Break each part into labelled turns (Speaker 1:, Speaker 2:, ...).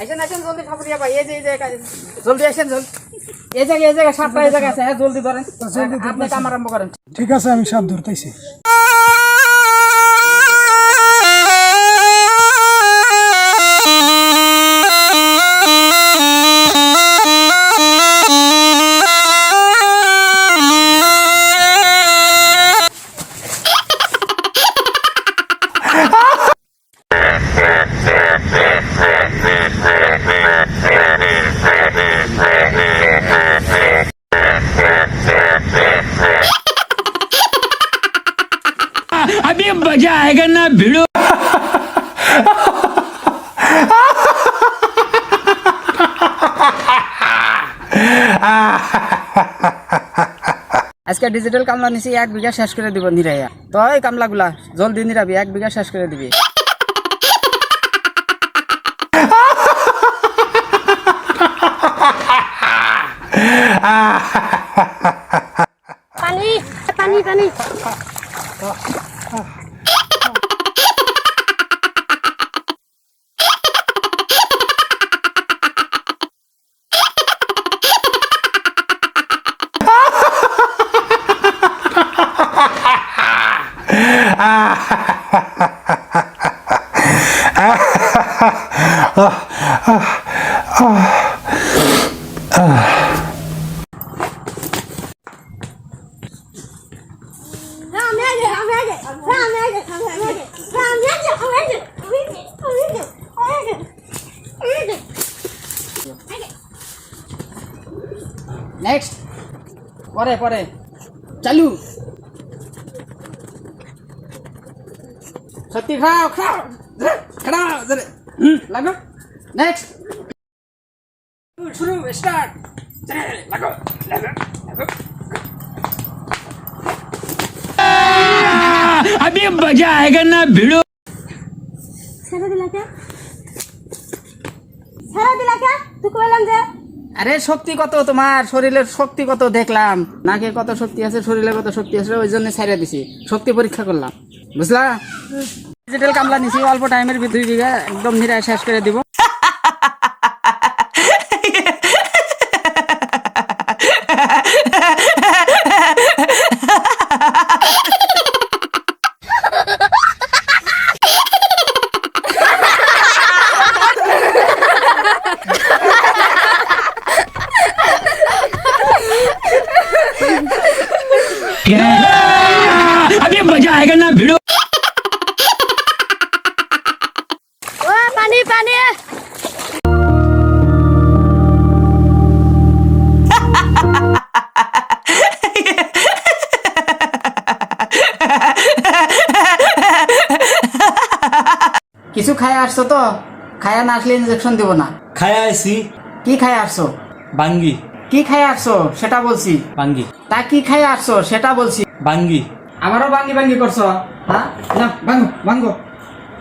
Speaker 1: আসেন আসেন জলদি যাবা এই যে এই জলদি আসেন এই জায়গায় এই জায়গায় সাপটা এই জায়গায় আছে। হ্যাঁ জলদি ধরেন। আপনি কাম আরম্ভ করেন।
Speaker 2: ঠিক আছে আমি সাপ ধরতেছি।
Speaker 3: मजा आएगा ना भिड़ो
Speaker 1: আজকে ডিজিটাল কামলা নিছি এক বিঘা শেষ করে দিব নিরাইয়া তো এই কামলাগুলা জলদি নিরাবি এক বিঘা শেষ করে দিবি
Speaker 4: পানি পানি পানি
Speaker 1: Next, what happened? Chalu. সত্যি খাও খাও খাও জোরে হুম, লাগো নেক্সট শুরু স্টার্ট লাগো লাগো লাগো
Speaker 3: अभी मजा आएगा ना भिड़ो
Speaker 4: ছেড়ে দিলা কে ছেড়ে দিলা কে তুই কইলাম যে
Speaker 1: আরে শক্তি কত তোমার শরীরের শক্তি কত দেখলাম নাকে কত শক্তি আছে শরীরে কত শক্তি আছে ওই জন্য ছাড়িয়ে দিছি শক্তি পরীক্ষা করলাম বুঝলা ডিজিটাল কামলা নিছি অল্প টাইমের ভিতরে দুই বিঘা একদম নিরায় শেষ করে দিব
Speaker 3: क्या अभी मजा आएगा ना भिड़ो
Speaker 1: কিছু খায় আসছো তো? খায়া না আসলে ইনজেকশন দিব না।
Speaker 5: খায়া আইছি।
Speaker 1: কি খায় আসছো?
Speaker 5: বাঙ্গি।
Speaker 1: কি খায় আসছো? সেটা বলছি।
Speaker 5: বাঙ্গি।
Speaker 1: তা কি খায় আসছো? সেটা বলছি।
Speaker 5: বাঙ্গি।
Speaker 1: আমারও বাঙ্গি বাঙ্গি করছ হ্যাঁ না ভাঙ্গো ভাঙ্গো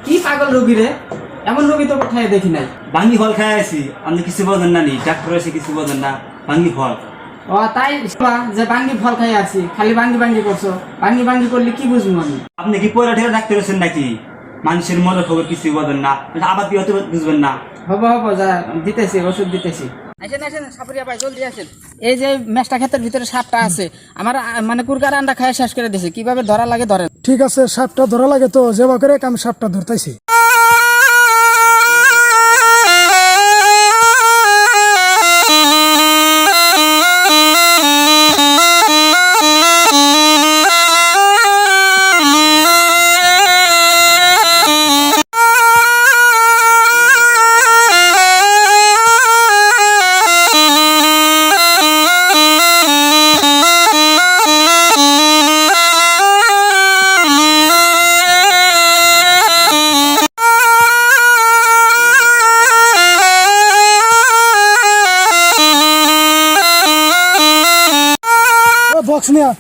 Speaker 1: কি পাগল রুগী রে? এমন রুগী তো কোথায় দেখি নাই?
Speaker 5: বাঙ্গি ফল খায়া আইছি। আপনি কিছু বোঝেন না নি ডাক্তার এসে কিছু বোঝেন না। বাঙ্গি ফল
Speaker 1: ও তাই যে বাঙ্গি ফল খাই আছি। খালি বাঙ্গি বাঙ্গি করছ। বাঙ্গি বাঙ্গি করলে কি বুঝব আমি?
Speaker 5: আপনি কি পয়লা ঠেলা ডাক্তার আছেন নাকি? মানুষের মনে খবর কিছু বলেন না। আবার বিহত হতে বুঝবেন না।
Speaker 1: হব হব যা দিতেছি ওষুধ দিতেছি। আসেন আসেন সাপুরিয়া ভাই জলদি আসেন। এই যে মেষ্টা ক্ষেতের ভিতরে সাপটা আছে আমার মানে কুরকার আন্ডা খায় শেষ করে দিছে কীভাবে ধরা লাগে ধরেন?
Speaker 2: ঠিক আছে সাপটা ধরা লাগে তো যেবা করে আমি সাপটা ধরতেছি 좋 네.